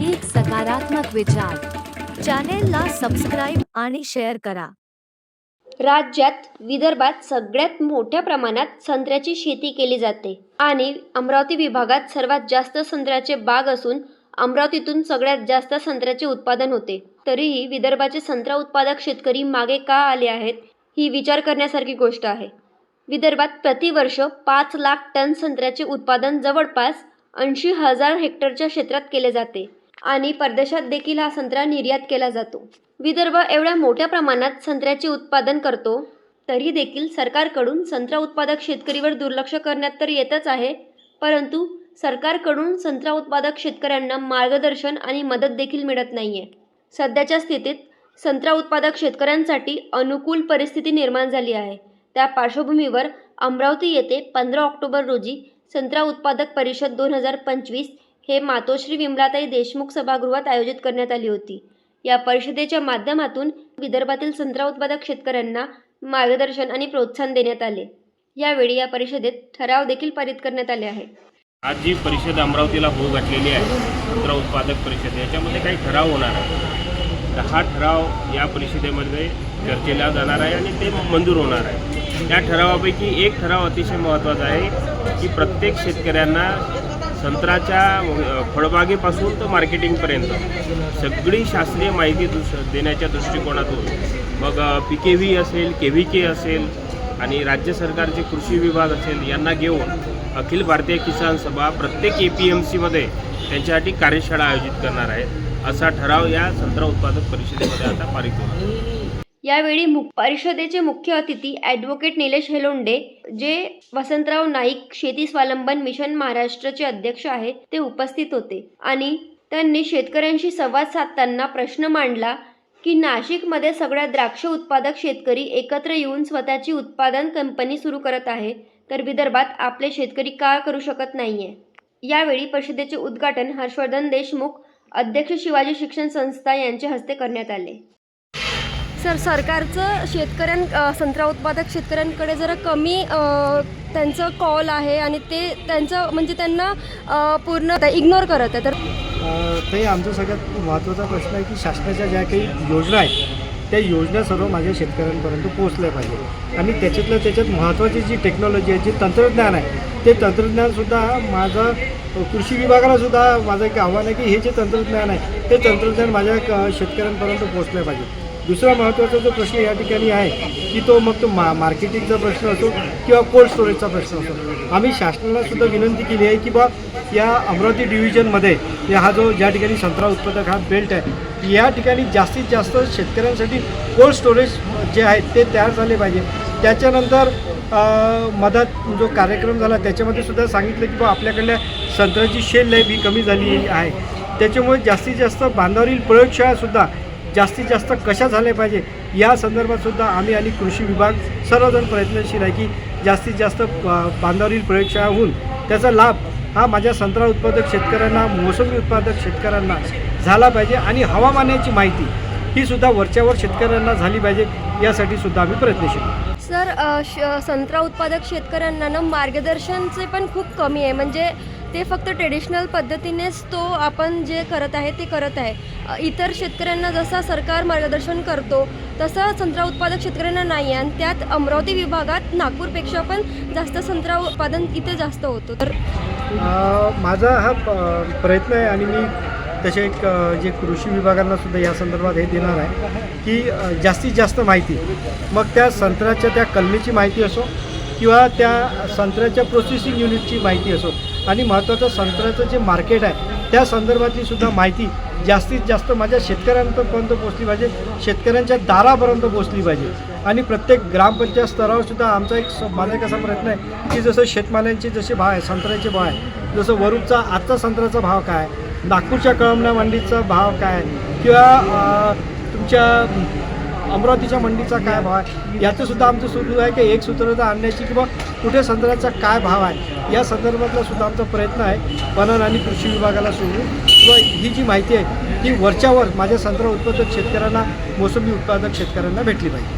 एक सकारात्मक विचार. चॅनेलला सबस्क्राईब आणि शेअर करा. राज्यात विदर्भात सगळ्यात मोठ्या प्रमाणात संत्र्याची शेती केली जाते. आणि अमरावती विभागात सर्वात जास्त संत्र्याचे बाग असून अमरावतीतून सगळ्यात जास्त संत्र्याचे उत्पादन होते. तरीही विदर्भाचे संत्रा उत्पादक शेतकरी मागे का आले आहेत ही विचार करण्यासारखी गोष्ट आहे. विदर्भात प्रतिवर्ष पाच लाख टन संत्र्याचे उत्पादन जवळपास ऐंशी हजार हेक्टरच्या क्षेत्रात केले जाते. आणि परदेशात देखील हा संत्रा निर्यात केला जातो. विदर्भ एवढ्या मोठ्या प्रमाणात संत्र्याचे उत्पादन करतो तरी देखील सरकारकडून संत्रा उत्पादक शेतकरीवर दुर्लक्ष करण्यात तर येतच आहे परंतु सरकारकडून संत्रा उत्पादक शेतकऱ्यांना मार्गदर्शन आणि मदत देखील मिळत नाही आहे सध्याच्या स्थितीत संत्रा उत्पादक शेतकऱ्यांसाठी अनुकूल परिस्थिती निर्माण झाली आहे. त्या पार्श्वभूमीवर अमरावती येथे पंधरा ऑक्टोबर रोजी संत्रा उत्पादक परिषद दोन हजार पंचवीस हे मातोश्री विमलाताई देशमुख सभागृहात आयोजित करण्यात आली होती. या परिषदेच्या माध्यमातून विदर्भातील संत्रा उत्पादक शेतकऱ्यांना मार्गदर्शन आणि प्रोत्साहन देण्यात आले. यावेळी या परिषदेत ठराव देखील पारित करण्यात आले आहे आज जी परिषद अमरावतीला होऊ घातलेली आहे संत्रा उत्पादक परिषद याच्यामध्ये काही ठराव होणार आहे. दहा हा ठराव या परिषदेमध्ये चर्चेला जाणार आहे आणि ते मंजूर होणार आहे. त्या ठरावापैकी एक ठराव अतिशय महत्त्वाचा आहे की प्रत्येक शेतकऱ्यांना संत्र्याच्या फळबागेपासून तर मार्केटिंगपर्यंत. सगळी शास्त्रीय माहिती दुस देण्याच्या दृष्टिकोनातून. मग पी के व्ही असेल के व्ही के असेल आणि राज्य सरकारचे कृषी विभाग असेल यांना घेऊन अखिल भारतीय किसान सभा प्रत्येक ए पी एम सीमध्ये त्यांच्यासाठी कार्यशाळा आयोजित करणार आहेत असा ठराव या संत्रा उत्पादक परिषदेमध्ये आता पारित होणार यावेळी मु परिषदेचे मुख्य अतिथी ॲडव्होकेट निलेश हेलोंडे जे वसंतराव नाईक शेती स्वावलंबन मिशन महाराष्ट्राचे अध्यक्ष आहेत ते उपस्थित होते. आणि त्यांनी शेतकऱ्यांशी संवाद साधताना प्रश्न मांडला की नाशिकमध्ये सगळ्या द्राक्ष उत्पादक शेतकरी एकत्र येऊन स्वतःची उत्पादन कंपनी सुरू करत आहे तर विदर्भात आपले शेतकरी का करू शकत नाहीये? यावेळी परिषदेचे उद्घाटन हर्षवर्धन देशमुख अध्यक्ष शिवाजी शिक्षण संस्था यांच्या हस्ते करण्यात आले. सर सरकारचं शेतकऱ्यां संत्रा उत्पादक शेतकऱ्यांकडे जरा कमी त्यांचं कॉल आहे आणि ते त्यांचं म्हणजे त्यांना पूर्ण इग्नोर करत आहे. तर ते आमचा सगळ्यात महत्त्वाचा प्रश्न आहे की शासनाच्या ज्या काही योजना आहेत त्या योजना सर्व माझ्या शेतकऱ्यांपर्यंत पोहोचल्या पाहिजे आणि त्याच्यातल्या त्याच्यात महत्त्वाची जी टेक्नॉलॉजी आहे जी तंत्रज्ञान आहे ते तंत्रज्ञानसुद्धा माझं कृषी विभागाला सुद्धा माझं एक आव्हान आहे की हे जे तंत्रज्ञान आहे ते तंत्रज्ञान माझ्या क- शेतकऱ्यांपर्यंत पोहोचलं पाहिजे दुसरा महत्त्वाचा जो प्रश्न या ठिकाणी आहे की तो मग तो मा मार्केटिंगचा प्रश्न असो किंवा कोल्ड स्टोरेजचा प्रश्न असो. आम्ही शासनाला सुद्धा विनंती केली आहे की बा या अमरावती डिव्हिजनमध्ये या हा जो ज्या ठिकाणी संत्रा उत्पादक हा बेल्ट आहे या ठिकाणी जास्तीत जास्त शेतकऱ्यांसाठी कोल्ड स्टोरेज जे आहेत ते तयार झाले पाहिजे. त्याच्यानंतर मधात जो कार्यक्रम झाला त्याच्यामध्ये सुद्धा सांगितलं की बा आपल्याकडल्या संत्र्याची शेल लाईफ ही कमी झाली आहे. त्याच्यामुळे जास्तीत जास्त बांधावरील प्रयोगशाळासुद्धा जास्तीत जास्त कशा झाल्या पाहिजे या संदर्भात सुद्धा आम्ही आणि कृषी विभाग सर्वजण प्रयत्नशील आहे की जास्तीत जास्त बांधावरील प्रयोगशाळा होऊन त्याचा लाभ हा माझ्या संत्रा उत्पादक शेतकऱ्यांना मोसंबी उत्पादक शेतकऱ्यांना झाला पाहिजे आणि हवामानाची माहिती ही सुद्धा वरच्यावर शेतकऱ्यांना झाली पाहिजे यासाठी सुद्धा आम्ही प्रयत्नशील सर श संत्रा उत्पादक शेतकऱ्यांना ना मार्गदर्शनचे पण खूप कमी आहे. म्हणजे ते फक्त ट्रेडिशनल पद्धतीनेच तो आपण जे करत आहे ते करत आहे. इतर शेतकऱ्यांना जसा सरकार मार्गदर्शन करतो तसं संत्रा उत्पादक शेतकऱ्यांना नाही आहे आणि त्यात अमरावती विभागात नागपूरपेक्षा पण जास्त संत्रा उत्पादन इथे जास्त होतो. तर माझा हा प- प्रयत्न आहे आणि मी तसे एक जे कृषी विभागांना सुद्धा या संदर्भात हे देणार आहे की जास्तीत जास्त माहिती. मग त्या संत्र्याच्या त्या कलमीची माहिती असो किंवा त्या संत्र्याच्या प्रोसेसिंग युनिटची माहिती असो आणि महत्त्वाचं संत्र्याचं जे मार्केट आहे त्या संदर्भातली सुद्धा माहिती जास्तीत जास्त माझ्या शेतकऱ्यांपर्यंत पोचली पाहिजे शेतकऱ्यांच्या दारापर्यंत पोहोचली पाहिजे. आणि प्रत्येक ग्रामपंचायत स्तरावर सुद्धा आमचा एक स- माझा एक असा प्रयत्न आहे की जसं शेतमाल्यांचे जसे भाव आहे संत्र्याचे भाव आहे जसं वरुडचा आजचा संत्र्याचा भाव काय नागपूरच्या कळमना मंडीचा भाव काय किंवा तुमच्या अमरावतीच्या मंडीचा काय भाव आहे याचं सुद्धा आमचं सुरू आहे की एक सूत्रता आणण्याची किंवा कुठे संत्र्याचा काय भाव आहे या संदर्भातला सुद्धा आमचा प्रयत्न आहे पणन आणि कृषी विभागाला सोडून. किंवा ही जी माहिती आहे ती वरच्यावर माझ्या संत्रा उत्पादक शेतकऱ्यांना मोसंबी उत्पादक शेतकऱ्यांना भेटली पाहिजे.